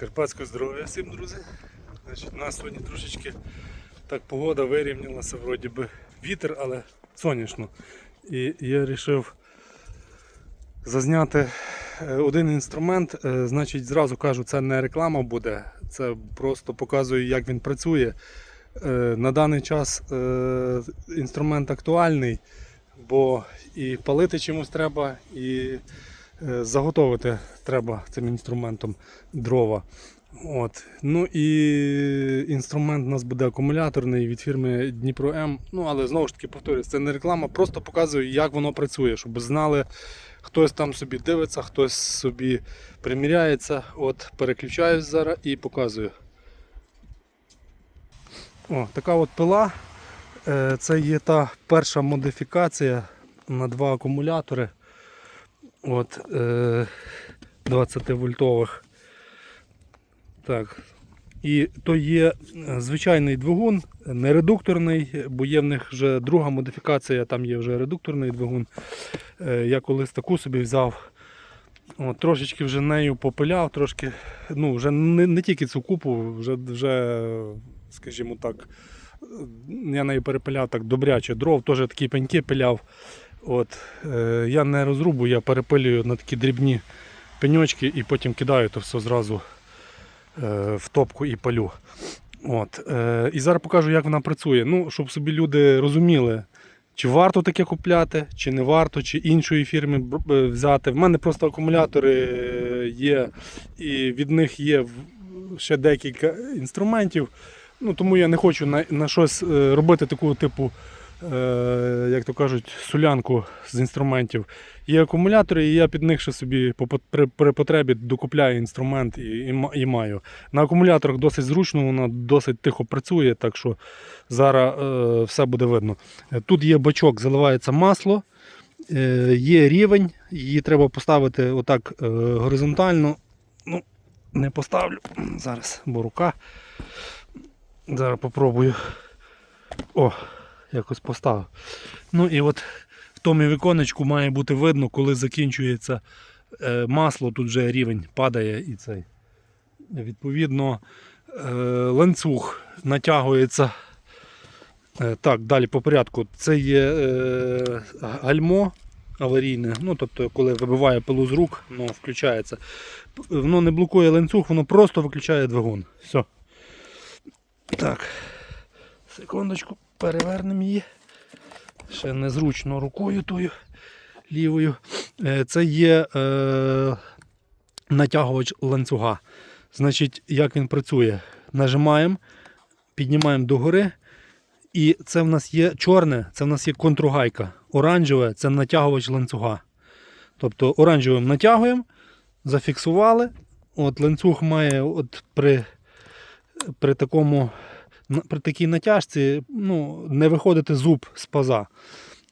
Карпатського здоров'я всім, друзі. Значить, у нас сьогодні трошечки так погода вирівнялася, вроді би вітер, але сонячно. І я вирішив зазняти е, один інструмент. Е, Значить, зразу кажу, це не реклама буде, це просто показую, як він працює. Е, На даний час інструмент актуальний, бо і палити чимось треба, і заготовити треба цим інструментом дрова. От. Ну і інструмент у нас буде акумуляторний від фірми Дніпро М. Ну, але знову ж таки повторюю, це не реклама, просто показую, як воно працює, щоб знали, хтось там собі дивиться, хтось собі приміряється. От, переключаюсь зараз і показую. О, така от пила. Е, Це є та перша модифікація на два акумулятори. От, е, 20 вольтових. Так. І то є е, звичайний двигун, не редукторний, бо є в них вже друга модифікація, там є вже редукторний двигун. Е, Я колись таку собі взяв. От, трошечки вже нею попиляв, трошки, ну, вже не, не тільки цю купу, вже, вже, скажімо так, е, я нею перепиляв так добряче дров, теж такі пеньки пиляв. От, е, я не розрубую, я перепилюю на такі дрібні пеньочки і потім кидаю то все зразу е, в топку і палю. От, е, і зараз покажу, як вона працює. Ну, щоб собі люди розуміли, чи варто таке купляти, чи не варто, чи іншої фірми взяти. В мене просто акумулятори є, і від них є ще декілька інструментів. Ну, тому я не хочу на, на щось робити таку типу, як то кажуть, солянку з інструментів. Є акумулятори, і я під них ще собі при, потребі докупляю інструмент і, і, маю. На акумуляторах досить зручно, воно досить тихо працює, так що зараз е, все буде видно. Е, Тут є бачок, заливається масло, е, є рівень, її треба поставити отак е, горизонтально. Ну, не поставлю зараз, бо рука. Зараз попробую. О, якось поставив. Ну і от в тому віконечку має бути видно, коли закінчується е, масло, тут вже рівень падає і цей. Відповідно, е, ланцюг натягується. Е, так, далі по порядку. Це є гальмо аварійне. Ну, тобто, коли вибиває пилу з рук, воно включається. Воно не блокує ланцюг, воно просто виключає двигун. Все. Так. Секундочку, перевернемо її. Ще незручно рукою тою лівою. Е, Це є е, натягувач ланцюга. Значить, як він працює? Нажимаємо, піднімаємо догори. І це в нас є чорне, це в нас є контругайка. Оранжеве це натягувач ланцюга. Тобто оранжевим натягуємо, зафіксували. От ланцюг має от при, при такому при такій натяжці ну, не виходити зуб з паза.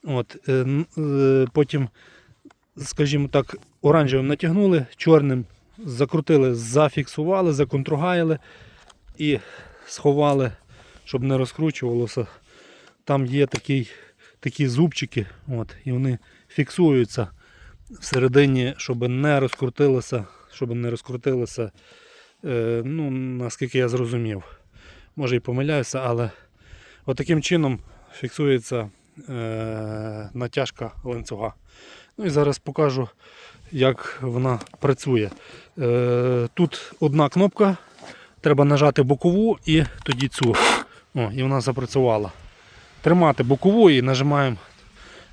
От, е, е, потім, скажімо так, оранжевим натягнули, чорним закрутили, зафіксували, законтругаїли і сховали, щоб не розкручувалося. Там є такий, такі зубчики, от, і вони фіксуються всередині, щоб не розкрутилося, щоб не розкрутилося, е, ну, наскільки я зрозумів може і помиляюся, але отаким чином фіксується е, натяжка ланцюга. Ну і зараз покажу, як вона працює. Е, тут одна кнопка, треба нажати бокову і тоді цю. О, і вона запрацювала. Тримати бокову і нажимаємо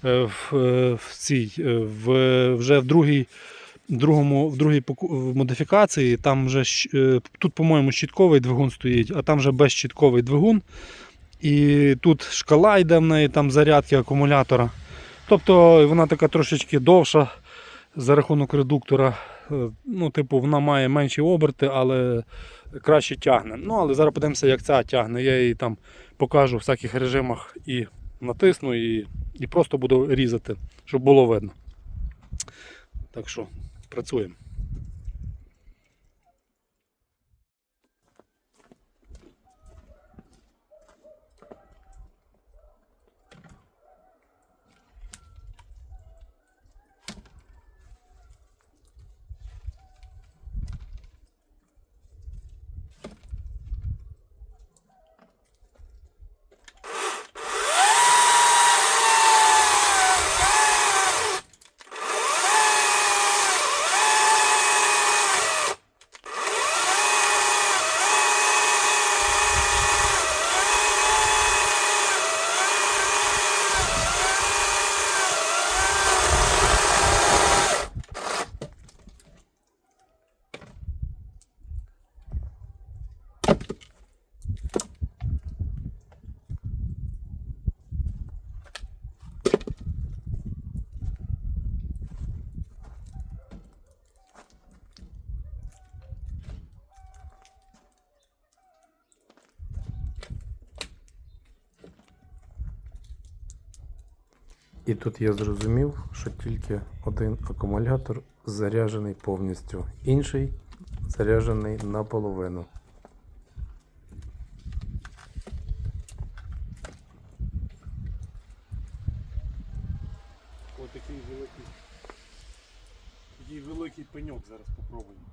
е, в, е, в цій, е, в, вже в другій другому, в другій модифікації, там вже е, тут, по-моєму, щітковий двигун стоїть, а там вже безщітковий двигун. І тут шкала йде в неї, там зарядки акумулятора. Тобто вона така трошечки довша за рахунок редуктора. Е, Ну, типу, вона має менші оберти, але краще тягне. Ну, але зараз подивимося, як ця тягне. Я її там покажу в всяких режимах і натисну, і, і просто буду різати, щоб було видно. Так що працюємо. І тут я зрозумів, що тільки один акумулятор заряджений повністю, інший заряджений наполовину. Ось такий великий, такий великий пеньок зараз попробуємо.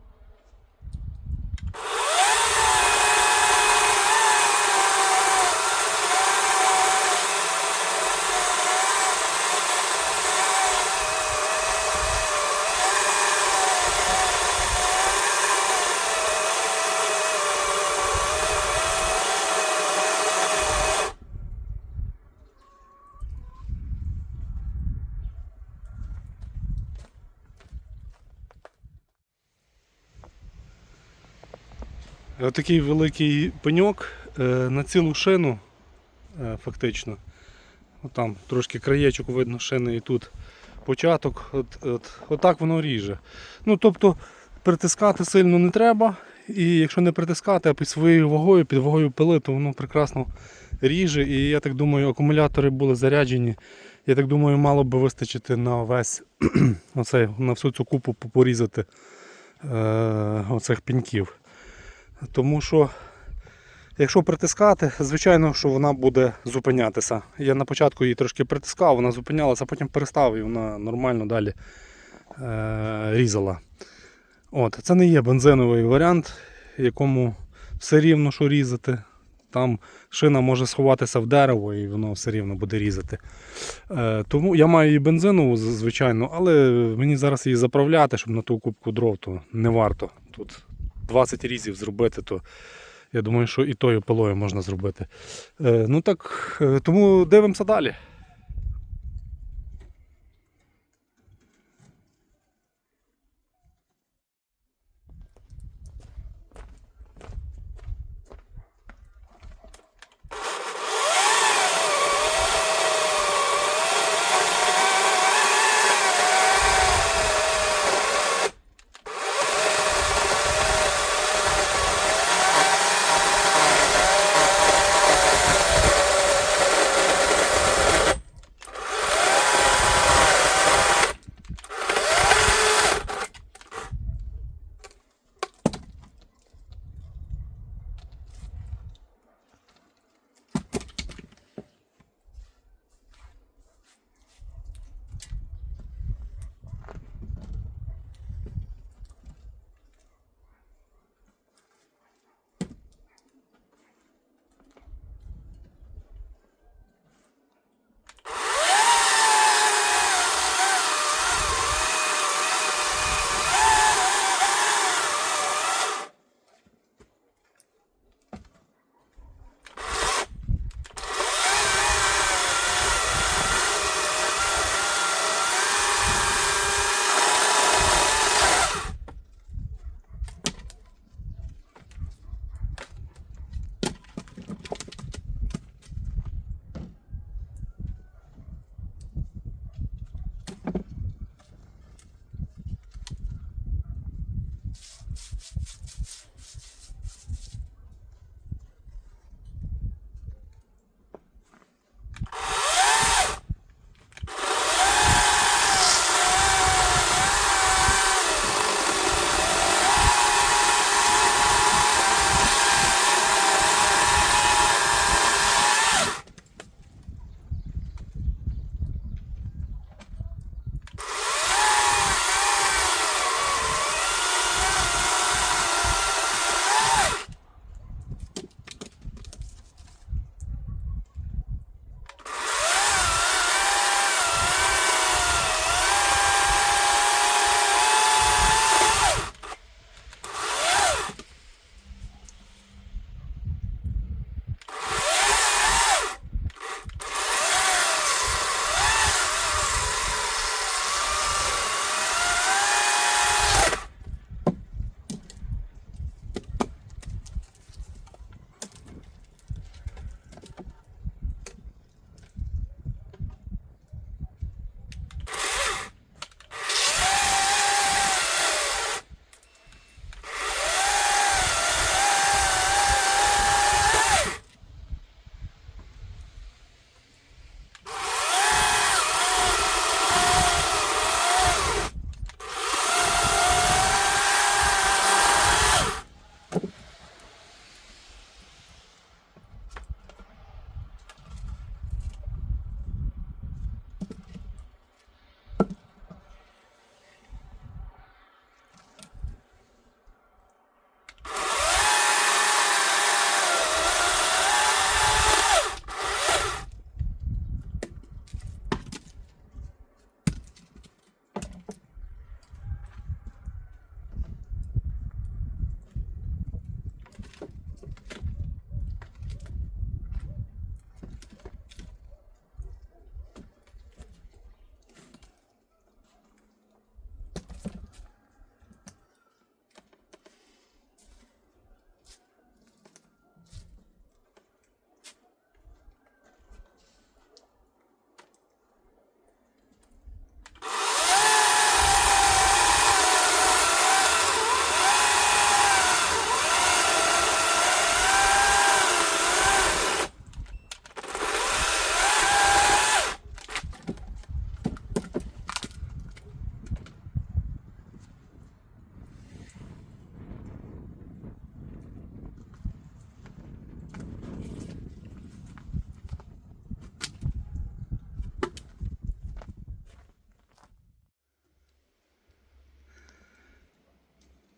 Отакий великий пеньок е, на цілу шину, е, фактично. От Там трошки краєчок видно шини і тут початок. От, от, отак воно ріже. Ну, тобто притискати сильно не треба. І якщо не притискати, а під своєю вагою, під вагою пили, то воно прекрасно ріже. І я так думаю, акумулятори були заряджені. Я так думаю, мало би вистачити на весь оцей, на всю цю купу порізати е, оцих пеньків. Тому що, якщо притискати, звичайно, що вона буде зупинятися. Я на початку її трошки притискав, вона зупинялася, а потім перестав і вона нормально далі е- різала. От, Це не є бензиновий варіант, якому все рівно що різати. Там шина може сховатися в дерево і воно все рівно буде різати. Е, тому я маю її бензинову, звичайно, але мені зараз її заправляти, щоб на ту кубку дров, то не варто. Тут 20 різів зробити, то я думаю, що і тою пилою можна зробити. Е, ну так, е, тому дивимося далі.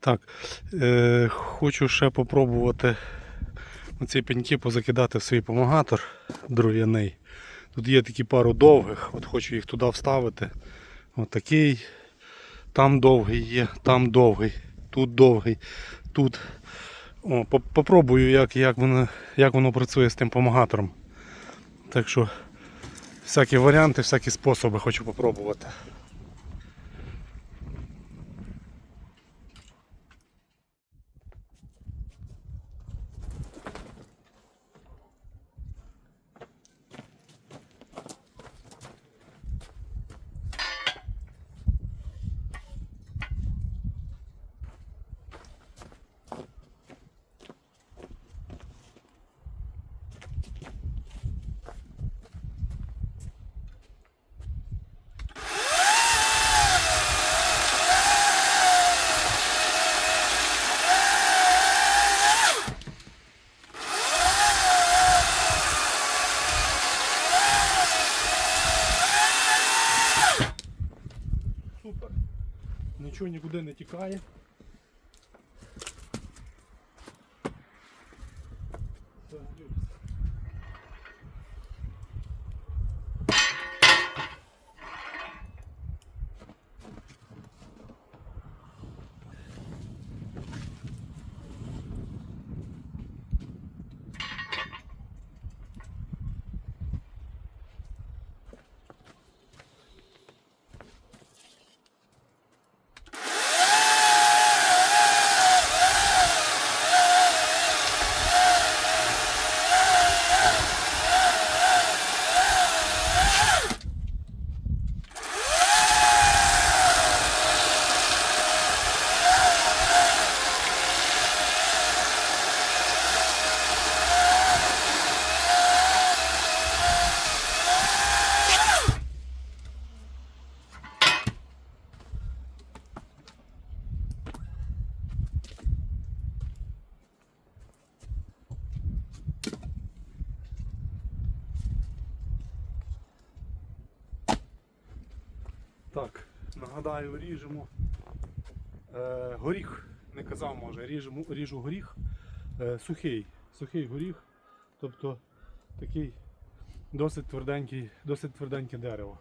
Так, е, хочу ще попробувати ці пеньки позакидати в свій помагатор дров'яний. Тут є такі пару довгих, от хочу їх туди вставити. От такий. Там довгий є, там довгий, тут довгий, тут. О, попробую, як, як, воно, як воно працює з тим помагатором. Так що всякі варіанти, всякі способи хочу попробувати. нікуди Так, нагадаю, ріжемо е, горіх. Не казав, може, ріжемо, ріжу горіх. Е, сухий. Сухий горіх. Тобто такий досить тверденький, досить тверденьке дерево.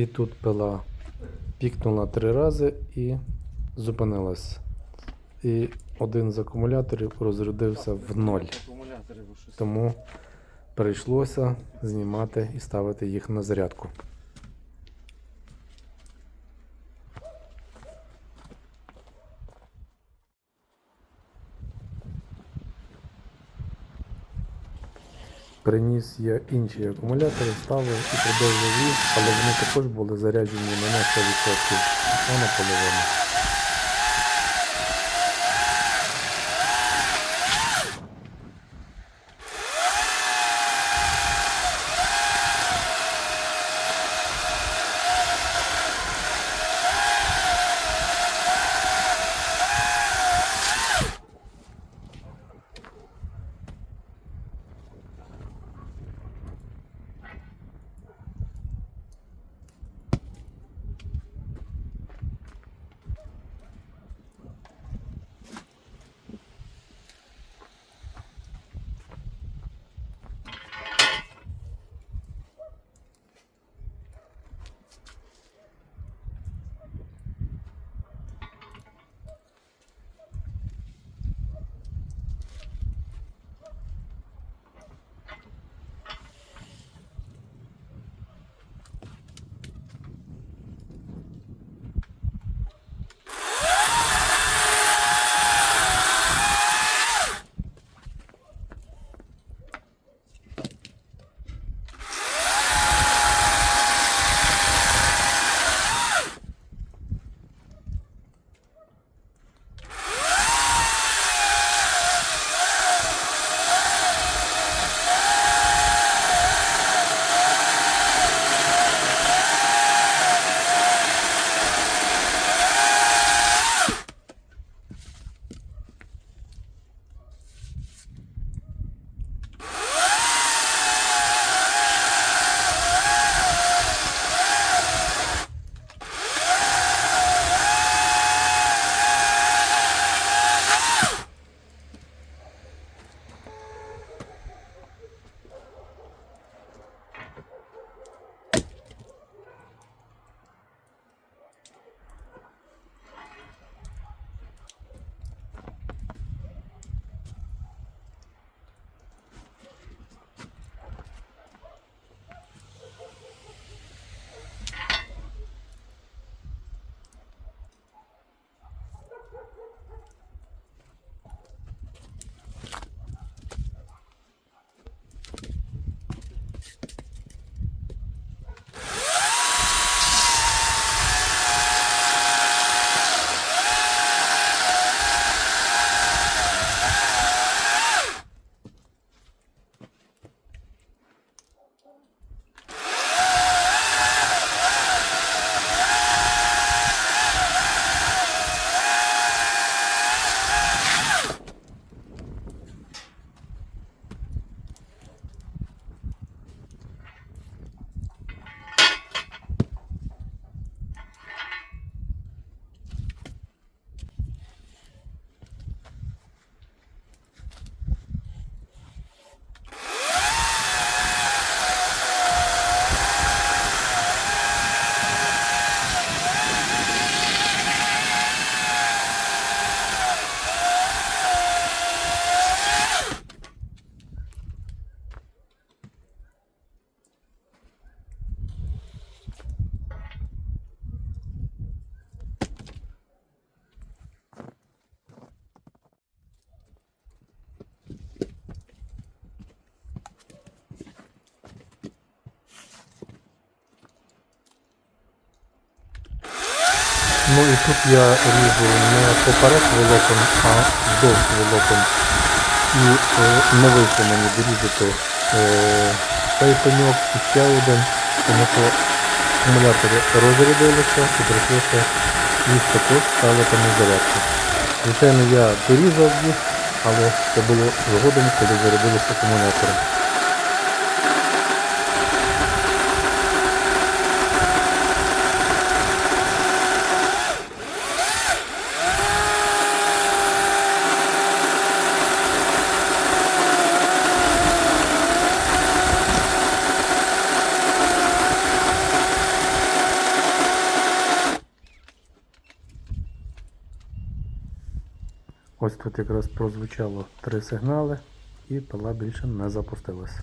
І тут пила пікнула три рази і зупинилась. І один з акумуляторів розрядився в ноль. Тому прийшлося знімати і ставити їх на зарядку. Приніс я інші акумулятори, ставив і продовжив їх, але вони також були заряджені на 100%, а на. Тут я ріжу не поперек волокон, а вдовж волокон. І е, не вийшло мені дорізати е, цей пеньок і ще один, тому що акумулятори розрядилися і прийшлося їх також ставити на зарядку. Звичайно, я дорізав їх, але це було згодом, коли зарядилися акумулятори. Прозвучало три сигнали і пила більше не запустилась.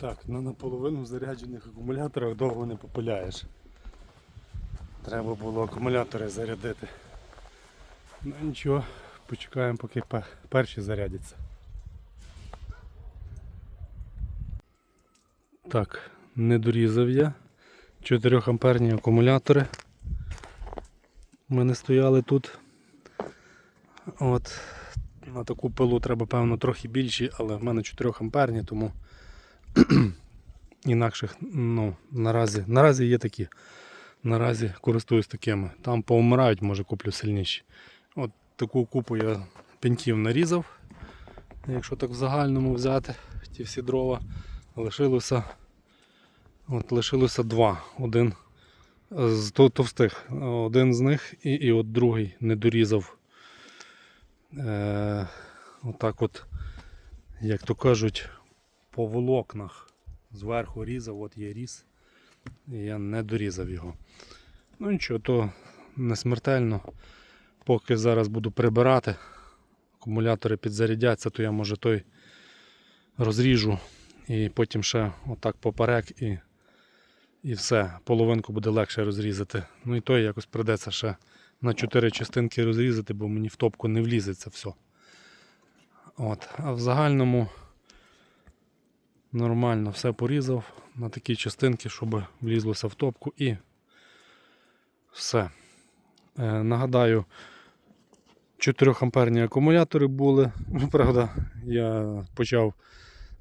Так, на наполовину заряджених акумуляторах довго не попиляєш. Треба було акумулятори зарядити. Ну нічого, почекаємо, поки перші зарядяться. Так, не дорізав я. 4 амперні акумулятори. У мене стояли тут. От. На таку пилу треба, певно, трохи більші, але в мене 4 амперні, тому інакших ну, наразі, наразі є такі. Наразі користуюсь такими. Там повмирають, може куплю сильніші. От таку купу я пеньків нарізав. Якщо так в загальному взяти ті всі дрова, лишилося, от лишилося два. Один з товстих. Один з них і, і от другий не дорізав. Е, отак от, як то кажуть, по волокнах. Зверху різав, от є різ. І я не дорізав його. Ну нічого, то не смертельно. Поки зараз буду прибирати, акумулятори підзарядяться, то я може той розріжу і потім ще отак поперек і, і все. Половинку буде легше розрізати. Ну і той якось придеться ще на 4 частинки розрізати, бо мені в топку не влізеться все. От. А в загальному нормально все порізав на такі частинки, щоб влізлося в топку і все. Е, нагадаю, 4 амперні акумулятори були. Ну, Правда, я почав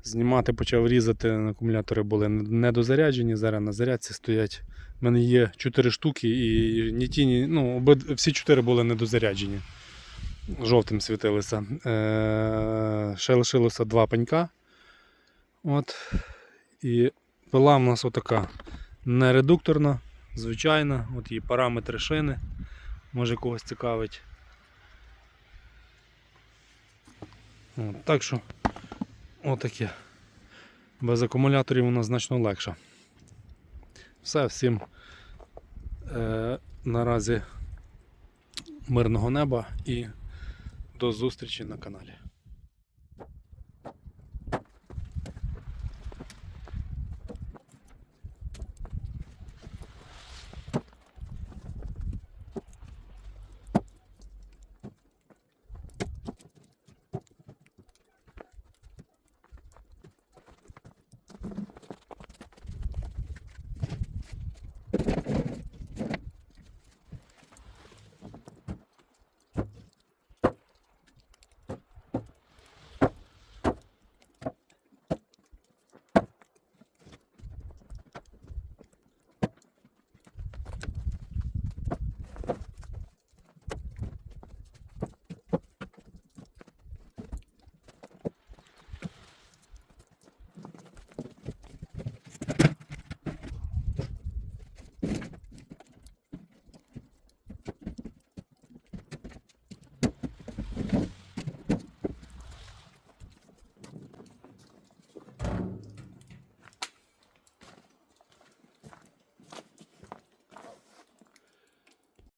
знімати, почав різати. Акумулятори були недозаряджені, зараз на зарядці стоять. У мене є 4 штуки і ні ті, ні, ну, обид- всі 4 були недозаряджені. Жовтим світилися. Е, ще лишилося два пенька. От. І пила в нас отака не редукторна, звичайна, от її параметри шини. Може когось цікавить. От, так що отаке. Без акумуляторів воно значно легше. Все, всім е, наразі мирного неба і до зустрічі на каналі.